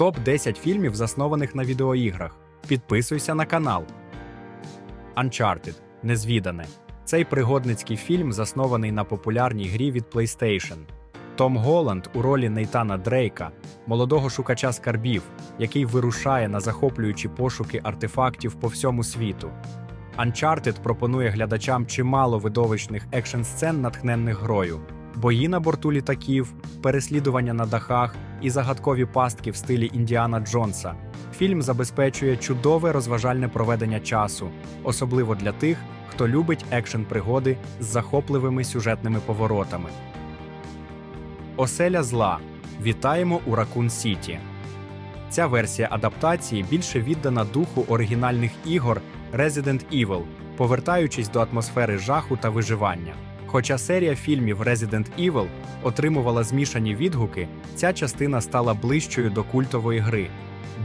Топ 10 фільмів, заснованих на відеоіграх. Підписуйся на канал. Uncharted Незвідане. Цей пригодницький фільм заснований на популярній грі від PlayStation. Том Голланд у ролі Нейтана Дрейка, молодого шукача скарбів, який вирушає на захоплюючі пошуки артефактів по всьому світу. Uncharted пропонує глядачам чимало видовищних екшн сцен, натхненних грою, бої на борту літаків, переслідування на дахах і загадкові пастки в стилі Індіана Джонса. Фільм забезпечує чудове розважальне проведення часу, особливо для тих, хто любить екшн пригоди з захопливими сюжетними поворотами. Оселя зла. Вітаємо у Ракун Сіті. Ця версія адаптації більше віддана духу оригінальних ігор Resident Evil, повертаючись до атмосфери жаху та виживання. Хоча серія фільмів Resident Evil отримувала змішані відгуки, ця частина стала ближчою до культової гри.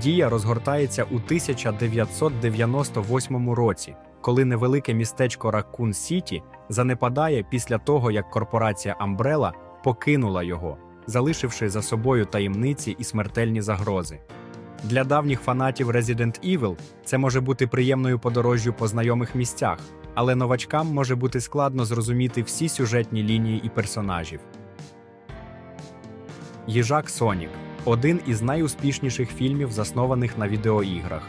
Дія розгортається у 1998 році, коли невелике містечко Ракун Сіті занепадає після того, як корпорація Umbrella покинула його, залишивши за собою таємниці і смертельні загрози. Для давніх фанатів Resident Evil це може бути приємною подорожжю по знайомих місцях, але новачкам може бути складно зрозуміти всі сюжетні лінії і персонажів. Їжак Сонік один із найуспішніших фільмів, заснованих на відеоіграх.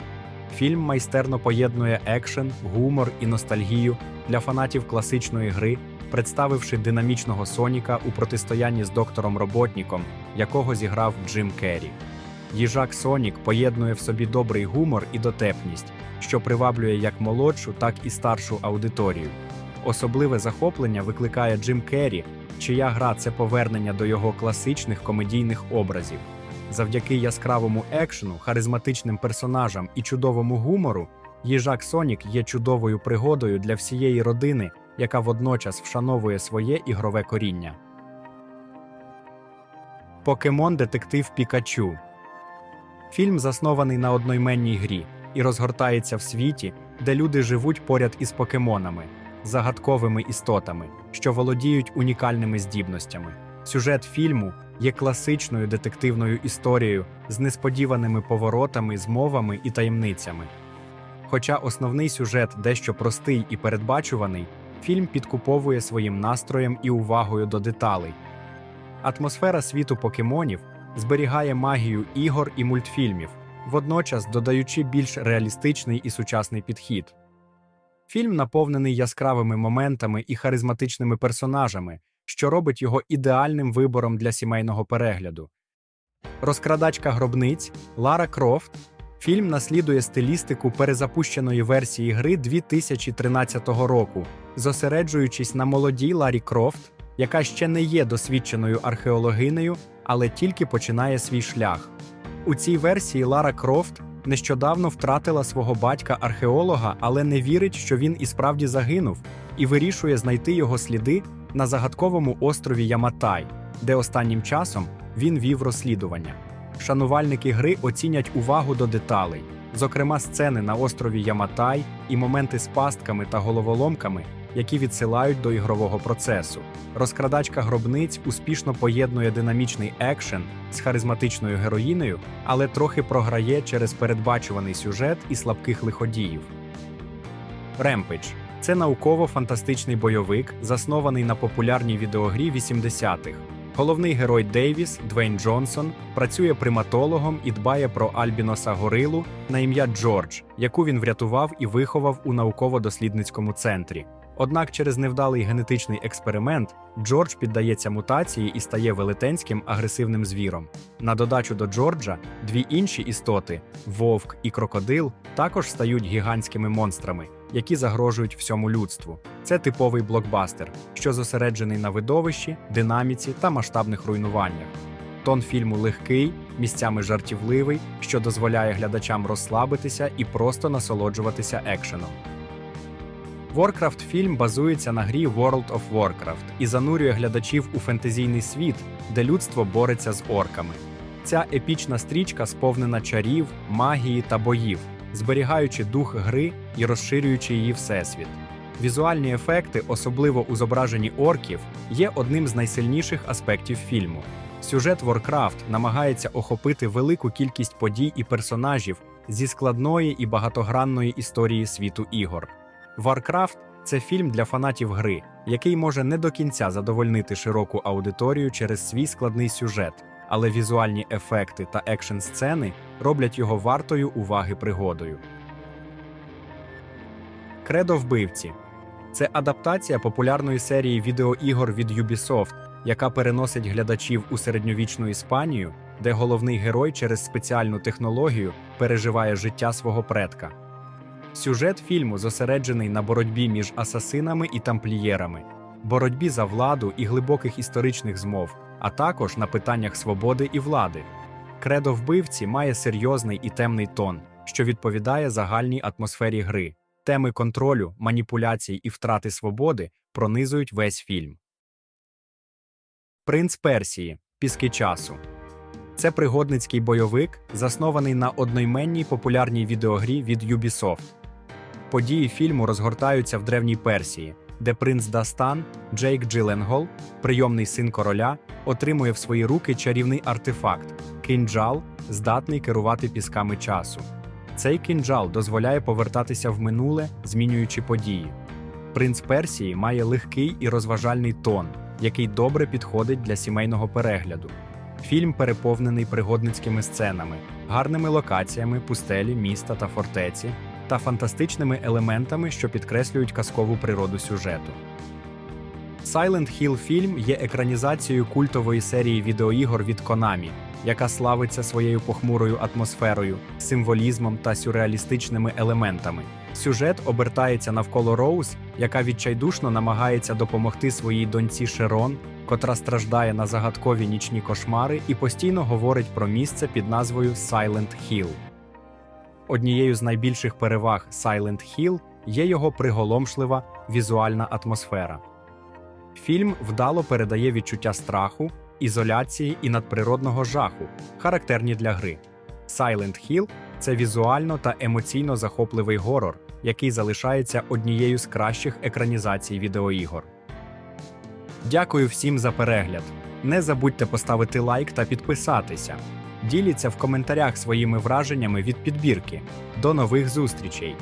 Фільм майстерно поєднує екшен, гумор і ностальгію для фанатів класичної гри, представивши динамічного Соніка у протистоянні з доктором Роботніком, якого зіграв Джим Керрі. Їжак Сонік поєднує в собі добрий гумор і дотепність, що приваблює як молодшу, так і старшу аудиторію. Особливе захоплення викликає Джим Керрі, чия гра це повернення до його класичних комедійних образів. Завдяки яскравому екшену, харизматичним персонажам і чудовому гумору, їжак Сонік є чудовою пригодою для всієї родини, яка водночас вшановує своє ігрове коріння. Покемон Детектив Пікачу Фільм заснований на одноіменній грі і розгортається в світі, де люди живуть поряд із покемонами, загадковими істотами, що володіють унікальними здібностями. Сюжет фільму є класичною детективною історією з несподіваними поворотами, змовами і таємницями. Хоча основний сюжет дещо простий і передбачуваний, фільм підкуповує своїм настроєм і увагою до деталей. Атмосфера світу покемонів зберігає магію ігор і мультфільмів, водночас додаючи більш реалістичний і сучасний підхід. Фільм наповнений яскравими моментами і харизматичними персонажами, що робить його ідеальним вибором для сімейного перегляду. Розкрадачка гробниць Лара Крофт фільм наслідує стилістику перезапущеної версії гри 2013 року, зосереджуючись на молодій Ларі Крофт, яка ще не є досвідченою археологинею, але тільки починає свій шлях. У цій версії Лара Крофт нещодавно втратила свого батька археолога, але не вірить, що він і справді загинув, і вирішує знайти його сліди на загадковому острові Яматай, де останнім часом він вів розслідування. Шанувальники гри оцінять увагу до деталей, зокрема сцени на острові Яматай і моменти з пастками та головоломками, які відсилають до ігрового процесу. Розкрадачка гробниць успішно поєднує динамічний екшен з харизматичною героїнею, але трохи програє через передбачуваний сюжет і слабких лиходіїв. Ремпидж це науково-фантастичний бойовик, заснований на популярній відеогрі 80-х. Головний герой Дейвіс, Двейн Джонсон, працює приматологом і дбає про Альбіноса Горилу на ім'я Джордж, яку він врятував і виховав у науково-дослідницькому центрі. Однак через невдалий генетичний експеримент Джордж піддається мутації і стає велетенським агресивним звіром. На додачу до Джорджа дві інші істоти вовк і крокодил також стають гігантськими монстрами, які загрожують всьому людству. Це типовий блокбастер, що зосереджений на видовищі, динаміці та масштабних руйнуваннях. Тон фільму легкий, місцями жартівливий, що дозволяє глядачам розслабитися і просто насолоджуватися екшеном. Warcraft фільм базується на грі World of Warcraft і занурює глядачів у фентезійний світ, де людство бореться з орками. Ця епічна стрічка сповнена чарів, магії та боїв, зберігаючи дух гри і розширюючи її всесвіт. Візуальні ефекти, особливо у зображенні орків, є одним з найсильніших аспектів фільму. Сюжет Warcraft намагається охопити велику кількість подій і персонажів зі складної і багатогранної історії світу ігор. Warcraft – це фільм для фанатів гри, який може не до кінця задовольнити широку аудиторію через свій складний сюжет, але візуальні ефекти та екшн сцени роблять його вартою уваги пригодою. Кредо вбивці це адаптація популярної серії відеоігор від Ubisoft, яка переносить глядачів у середньовічну Іспанію, де головний герой через спеціальну технологію переживає життя свого предка. Сюжет фільму зосереджений на боротьбі між асасинами і тамплієрами, боротьбі за владу і глибоких історичних змов, а також на питаннях свободи і влади. Кредо вбивці має серйозний і темний тон, що відповідає загальній атмосфері гри. Теми контролю, маніпуляцій і втрати свободи пронизують весь фільм. Принц Персії Піски часу. Це пригодницький бойовик, заснований на одноіменній популярній відеогрі від Ubisoft. Події фільму розгортаються в древній Персії, де принц Дастан, Джейк Джиленгол, прийомний син короля, отримує в свої руки чарівний артефакт кинджал, здатний керувати пісками часу. Цей кинджал дозволяє повертатися в минуле, змінюючи події. Принц Персії має легкий і розважальний тон, який добре підходить для сімейного перегляду. Фільм переповнений пригодницькими сценами, гарними локаціями, пустелі, міста та фортеці та фантастичними елементами, що підкреслюють казкову природу сюжету. Silent Hill фільм є екранізацією культової серії відеоігор від Konami, яка славиться своєю похмурою атмосферою, символізмом та сюрреалістичними елементами. Сюжет обертається навколо Роуз, яка відчайдушно намагається допомогти своїй доньці Шерон, котра страждає на загадкові нічні кошмари і постійно говорить про місце під назвою Silent Hill. Однією з найбільших переваг Silent Hill є його приголомшлива візуальна атмосфера. Фільм вдало передає відчуття страху, ізоляції і надприродного жаху, характерні для гри. Silent Hill – це візуально та емоційно захопливий горор, який залишається однією з кращих екранізацій відеоігор. Дякую всім за перегляд. Не забудьте поставити лайк та підписатися. Діліться в коментарях своїми враженнями від підбірки. До нових зустрічей!